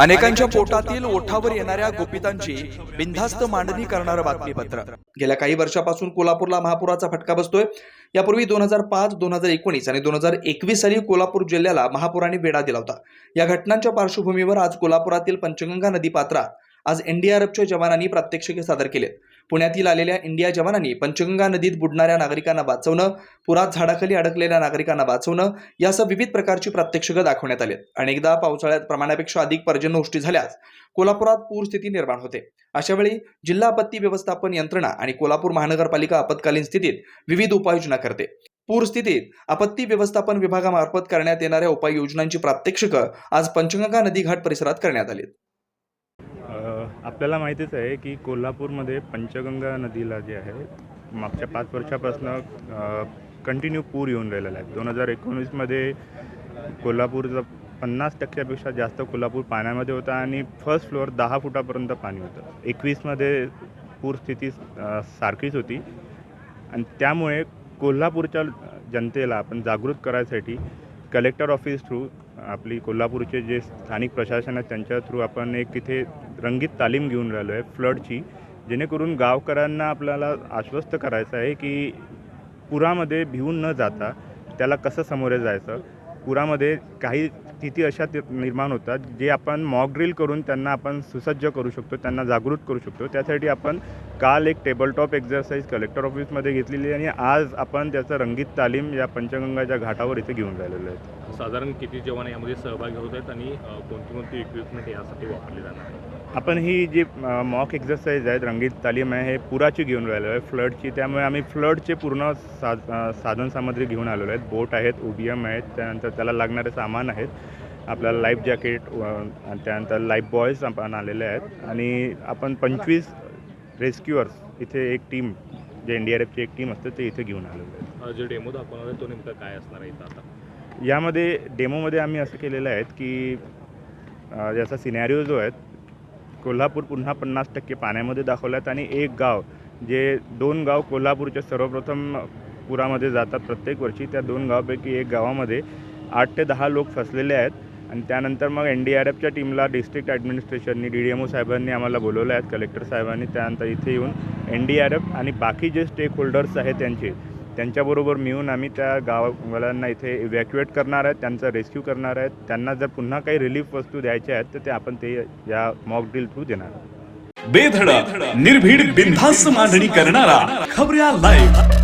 अनेकांच्या पोटातील ओठावर येणाऱ्या गोपितांची बिनधास्त मांडणी करणारं बातमीपत्र. गेल्या काही वर्षापासून कोल्हापूरला महापुराचा फटका बसतोय. यापूर्वी दोन हजार पाच दोन हजार एकोणीस आणि दोन हजार एकवीस साली कोल्हापूर जिल्ह्याला महापुराने वेढा दिला होता. या घटनांच्या पार्श्वभूमीवर आज कोल्हापुरातील पंचगंगा नदी पात्रात आज एनडीआरएफच्या जवानांनी प्रात्यक्षिके सादर केले पुण्यातील आलेल्या इंडिया जवानांनी पंचगंगा नदीत बुडणाऱ्या नागरिकांना वाचवणं पुरात झाडाखाली अडकलेल्या नागरिकांना वाचवणं यासह विविध प्रकारची प्रात्यक्षिकं दाखवण्यात आली अनेकदा पावसाळ्यात प्रमाणापेक्षा अधिक पर्जन्यवृष्टी झाल्यास कोल्हापुरात पूरस्थिती निर्माण होते. अशावेळी जिल्हा आपत्ती व्यवस्थापन यंत्रणा आणि कोल्हापूर महानगरपालिका आपत्कालीन स्थितीत विविध उपाययोजना करते. पूरस्थितीत आपत्ती व्यवस्थापन विभागामार्फत करण्यात येणाऱ्या उपाययोजनांची प्रात्यक्षिकं आज पंचगंगा नदी घाट परिसरात करण्यात आली आपल्याला माहितीच आहे की कोल्हापूरमध्ये पंचगंगा नदीला जे आहे मागच्या पाच वर्षापासून कंटिन्यू पूर येऊन राहिलेला आहे. दोन हजार एकोणीसमध्ये कोल्हापूरचं पन्नास टक्क्यापेक्षा जास्त कोल्हापूर पाण्यामध्ये होता आणि फर्स्ट फ्लोअर दहा फुटापर्यंत पाणी होतं. एकवीसमध्ये पूरस्थिती सारखीच होती. आणि त्यामुळे कोल्हापूरच्या जनतेला आपण जागृत करायसाठी कलेक्टर ऑफिस थ्रू आपली कोल्हापूरचे जे स्थानिक प्रशासन आहे त्यांच्या थ्रू आपण एक तिथे रंगीत तालीम घेऊन राहिलो आहे फ्लडची जेणेकरून गावकऱ्यांना आपल्याला आश्वस्त करायचं आहे की पुरामध्ये भिवून न जाता त्याला कसं सामोरे जायचं? पुरामध्ये काही स्थिती अशा ति- निर्माण होतात जे आपण मॉक ड्रिल करून त्यांना आपण सुसज्ज करू शकतो त्यांना जागृत करू शकतो. त्यासाठी आपण काल एक टेबलटॉप एक्झरसाईज कलेक्टर ऑफिसमध्ये घेतलेली आहे आणि आज आपण त्याचं रंगीत तालीम या पंचगंगाच्या घाटावर इथे घेऊन राहिलेलो आहे. साधारण किती जवान यामध्ये सहभागी होत आहेत आणि कोणती कोणती इक्विपमेंट यासाठी वापरली जाणार आहे आपण ही जी मॉक एक्झरसाईज आहेत रंगीत तालीम आहे हे पुराची घेऊन राहिलो आहे फ्लडची. त्यामुळे आम्ही फ्लडचे पूर्ण सा अ, साधनसामग्री घेऊन आलेलो आहेत. बोट आहेत ओबीएम आहेत त्यानंतर त्याला लागणारे सामान आहेत. आपल्याला लाईफ जॅकेट आणि त्यानंतर लाईफ बॉयज आपण आलेले आहेत. आणि आपण पंचवीस रेस्क्युअर्स इथे एक टीम जे एन डी आर एफची एक टीम असते ते इथे घेऊन आलेलो आहे जे डेमो दाखवणार आहे तो नेमका काय असणार आहे इथं आता? यामध्ये डेमोमध्ये आम्ही असं केलेलं आहे की अ, याचा सिनॅरिओ जो आहे कोल्हापूर पुन्हा पन्नास टक्के पाण्यामध्ये दाखवल्यात आणि एक गाव जे दोन गाव कोल्हापूरच्या सर्वप्रथम पुरामध्ये जातात प्रत्येक वर्षी त्या दोन गावापैकी एक गावामध्ये आठ ते दहा लोक फसलेले आहेत. आणि त्यानंतर मग एन डी आर एफच्या टीमला डिस्ट्रिक्ट ॲडमिनिस्ट्रेशननी डी डी एम ओ साहेबांनी आम्हाला बोलवलं आहेत कलेक्टर साहेबांनी त्यानंतर इथे येऊन एन डी आर एफ आणि बाकी जे स्टेक होल्डर्स आहेत त्यांचे त्यांच्याबरोबर मिळून आम्ही त्या गाववाल्यांना इथे इव्हॅक्युएट करणार आहेत त्यांचा रेस्क्यू करणार आहेत. त्यांना जर पुन्हा काही रिलीफ वस्तू द्यायच्या आहेत तर ते आपण ते या मॉक ड्रिल थ्रू देणार. आहोत बेधडक निर्भीड बिनधास्त मांडणी करणारा खबऱ्या लाईव्ह